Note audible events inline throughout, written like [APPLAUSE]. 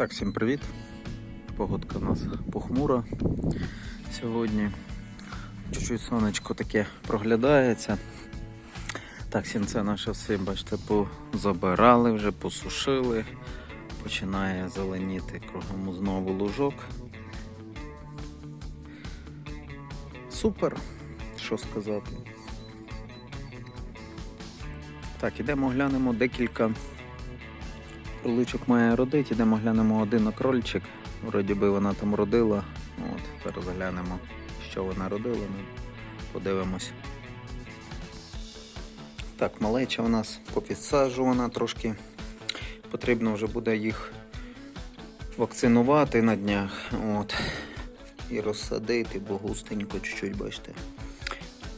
Так, всім привіт. Погодка у нас похмура сьогодні. Чуть-чуть сонечко таке проглядається. Так, сінце наше все, бачите, позабирали вже, посушили. Починає зеленіти кругом знову лужок. Супер, що сказати. Так, ідемо глянемо декілька кроличок має родити. Ідемо глянемо один крольчик. Вроді би вона там родила. От, зараз глянемо, що вона родила. Ну, подивимось. Так, малеча у нас попідсаджувана трошки. Потрібно вже буде їх вакцинувати на днях. От. І розсадити, бо густенько чуть-чуть, бачите.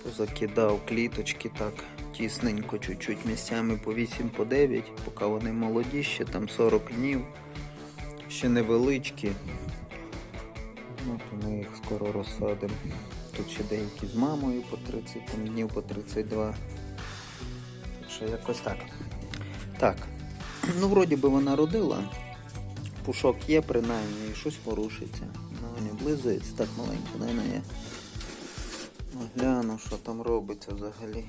Позакидав кліточки так тісненько, чуть-чуть місцями по 8 по 9, поки вони молоді, ще там 40 днів, ще невеличкі. Ну, то ми їх скоро розсадимо. Тут ще деякі з мамою по 30 там, днів, по 32. Так що якось так. Так. Ну, вроді би вона родила. Пушок є принаймні, і щось порушиться. Ну, не облизується так маленько, не є. Ну, гляну, що там робиться взагалі.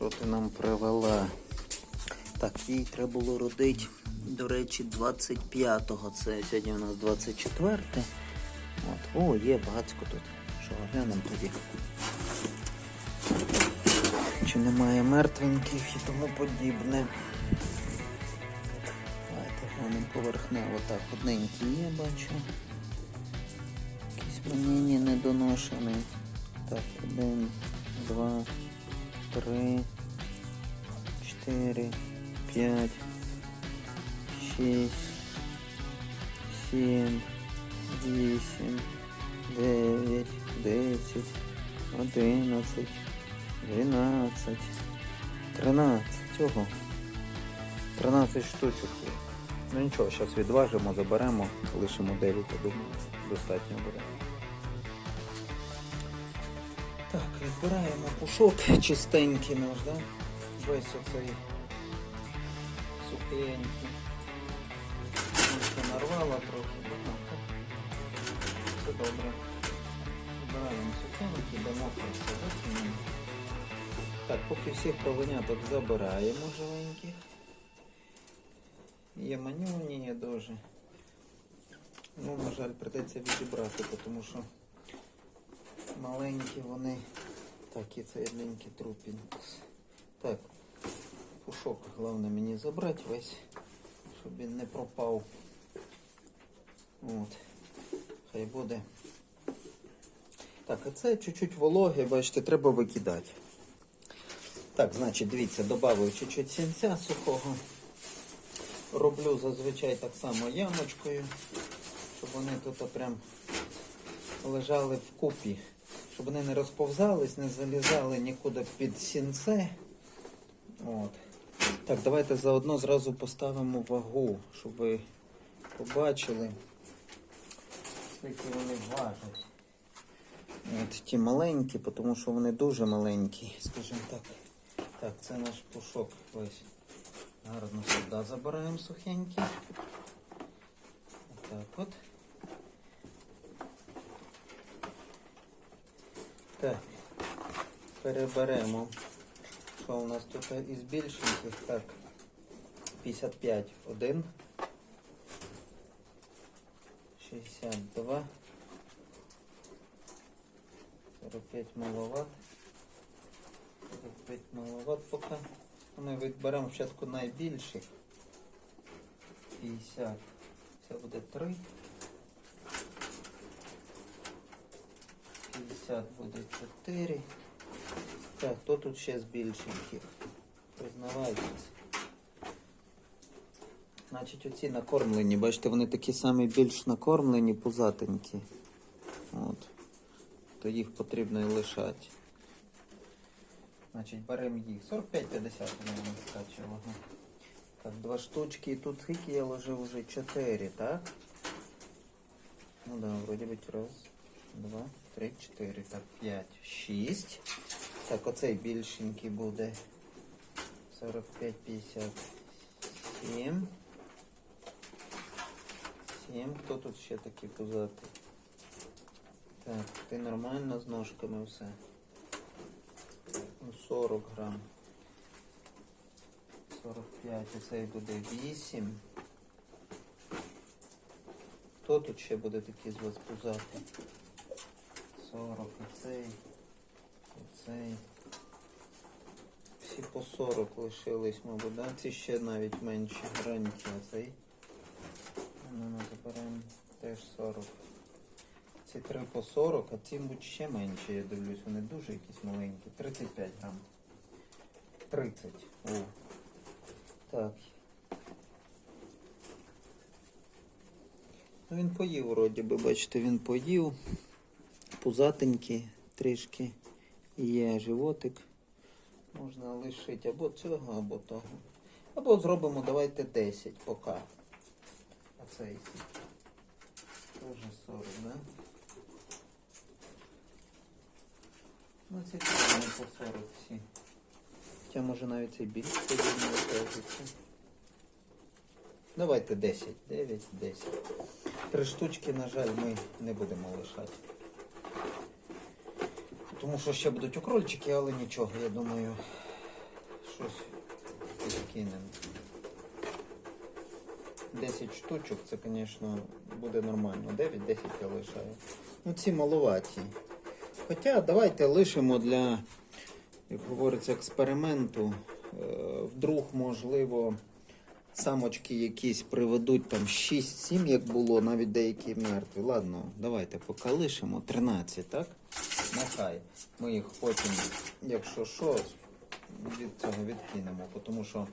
Що ти нам привела? Так, їй треба було родити, до речі, 25-го. Це сьогодні у нас 24. От. О, є багацько тут. Що глянемо тоді. Чи немає мертвеньких і тому подібне. Давайте глянемо поверхнево. Так, одненький є, бачу. Якийсь мені недоношений. Так, один, два, три, чотири, п'ять, шість, сім, вісім, дев'ять, десять, одинадцять, дванадцять, тринадцять. Цього. Тринадцять штучок є. Ну нічого, зараз відважимо, заберемо, лишимо 9, я думаю, достатньо буде. Відбираємо пушок чистенький наш, да? Весь оцей сухенький. Нарвала трохи, багато. Все добре. Збираємо сухенький, дамо викинемо. Так, поки всіх полоняток забираємо живеньких. Є манюні, є дуже. Ну, на жаль, придеться відібрати, тому що маленькі вони. Так, і цей одненький трупінь. Так, пушок головне мені забрати весь, щоб він не пропав. От. Хай буде. Так, а це чуть-чуть вологе, бачите, треба викидати. Так, значить, дивіться, додав чуть-чуть сінця сухого. Роблю зазвичай так само ямочкою, щоб вони тут прям лежали вкупі, щоб вони не розповзались, не залізали нікуди під сінце. От. Так, давайте заодно зразу поставимо вагу, щоб ви побачили, скільки вони важать. От ті маленькі, тому що вони дуже маленькі, скажімо так. Так, це наш пушок весь. Гарно сюди забираємо сухенький. Так от. Так, переберемо. Що у нас тут із більшеньких? Так, 55 один. 62. 45 маловат. 45 маловат поки. Ми відберемо спочатку найбільших. 50. Це буде 3. 50 буде 4. Так, хто тут ще з більшеньких? Признавайтесь. Значить, оці накормлені, бачите, вони такі самі більш накормлені, пузатенькі. От. То їх потрібно і лишати. Значить, беремо їх. 45-50 вони скаче вага. Так, два штучки. І тут скільки я ложив вже 4, так? Ну да, вроді би раз, два, три, чотири. Так, п'ять, шість. Так, оцей більшенький буде. 45, 57. Сім. Хто тут ще такий пузатий? Так, ти нормально з ножками все. Ну, 40 грам. 45, оцей буде 8. Хто тут ще буде такий з вас пузатий? 40, оцей, оцей. Всі по 40 лишились, мабуть, да? Ці ще навіть менші гранті, оцей. Ну, ми заберемо теж 40. Ці три по 40, а ці будуть ще менші, я дивлюсь, вони дуже якісь маленькі. 35 грам. 30. О. Так. Ну він поїв вроді би, бачите, він поїв. Пузатенький трішки. Є животик. Можна лишити або цього, або того. Або зробимо, давайте 10 поки. А цей теж 40, да? Ну ці не по 40 всі. Хоча може навіть цей більш подібно окажеться. Давайте 10. 9, 10. Три штучки, на жаль, ми не будемо лишати. Тому що ще будуть окрольчики, але нічого, я думаю, щось підкинемо. 10 штучок, це, звісно, буде нормально. 9-10 я лишаю. Ну ці маловаті. Хоча давайте лишимо для, як говориться, експерименту. Е, Вдруг, можливо, самочки якісь приведуть там 6-7, як було, навіть деякі мертві. Ладно, давайте поки лишимо 13, так? Нехай. Ми їх потім, якщо що, від цього відкинемо, тому що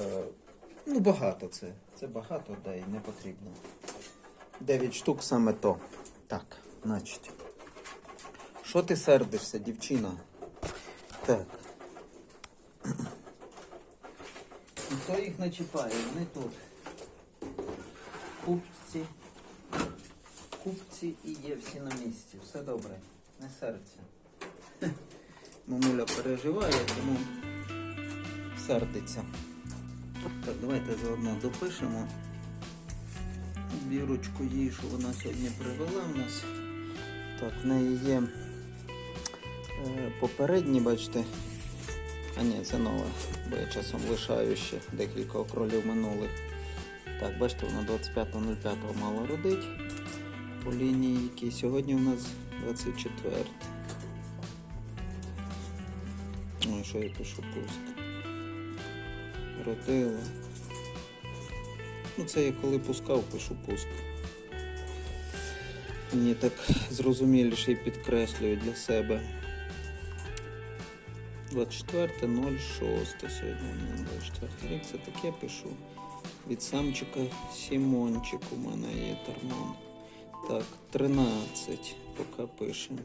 е, ну, багато це. Це багато, да, і не потрібно. 9 штук саме то. Так, значить. Що ти сердишся, дівчина? Так. Ніхто їх не чіпає, вони тут. Купці. Купці і є всі на місці. Все добре. Не серця. [LAUGHS] Мамуля переживає, тому сердиться. Так, давайте заодно допишемо бірочку її, що вона сьогодні привела в нас. Так, в неї є е, попередні, бачите. А ні, це нове, бо я часом лишаю ще декілька окролів минулих. Так, бачите, вона 25.05 мала родить по лінії, якій сьогодні у нас 24. Ой, що я пишу пусто. Родила. Ну, це я коли пускав, пишу пуск. Мені так зрозуміліше і підкреслюю для себе. 24.06 сьогодні у мене 24 рік. Це таке пишу. Від самчика Сімончик у мене є термон. Так, 13 поки пишемо.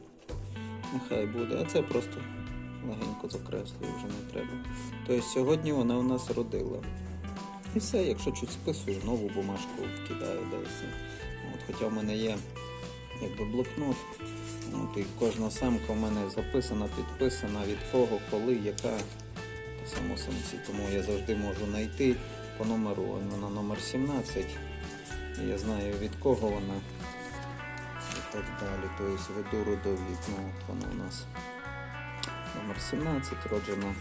Нехай буде. А це просто легенько закреслюю, вже не треба. Тобто сьогодні вона у нас родила. І все, якщо чуть списую, нову бумажку вкидаю, да. От, хоча в мене є якби блокнот. От, і кожна самка в мене записана, підписана, від кого, коли, яка. Само самці. Тому я завжди можу знайти по номеру. Вона номер 17. І я знаю від кого вона. Так далі. Тобто веду родовід. Ну, от вона у нас. Номер 17, роджена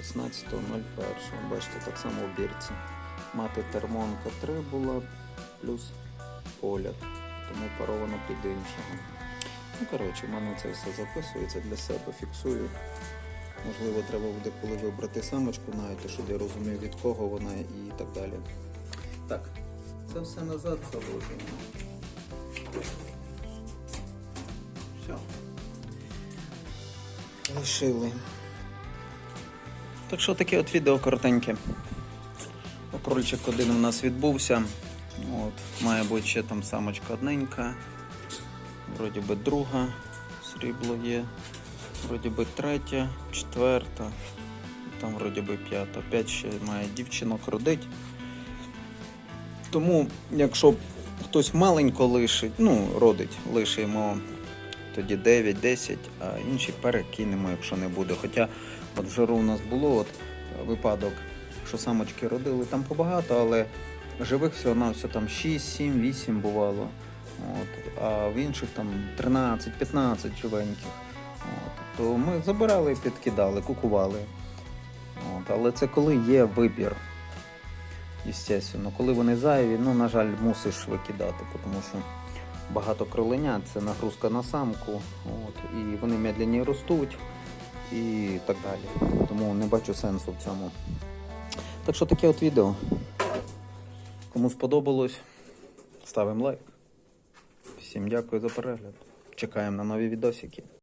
16.01. Бачите, так само у бірці. Мати термонка 3 була, плюс поляк. Тому паровано під іншого. Ну, коротше, в мене це все записується для себе, фіксую. Можливо, треба буде коли вибрати самочку, навіть, щоб я розумів, від кого вона і так далі. Так, це все назад заложимо. Лишили. Так що таке от відео коротеньке. Окрольчик один у нас відбувся. От, має бути ще там самочка одненька. Вроді би друга срібло є. Вроді би третя, четверта. Там вроді би п'ята. П'ять ще має дівчинок родить. Тому, якщо хтось маленько лишить, ну, родить, лишимо тоді 9-10, а інші перекинемо, якщо не буде. Хоча от в жару у нас було от, випадок, що самочки родили там побагато, але живих всього на все там 6, 7, 8 бувало. От. А в інших там 13-15 живеньких. От. То ми забирали підкидали, кукували. От. Але це коли є вибір. Естественно, коли вони зайві, ну, на жаль, мусиш викидати, тому що багато кроленят це нагрузка на самку, от, і вони медленні ростуть і так далі. Тому не бачу сенсу в цьому. Так що таке от відео. Кому сподобалось, ставимо лайк. Всім дякую за перегляд. Чекаємо на нові відосики.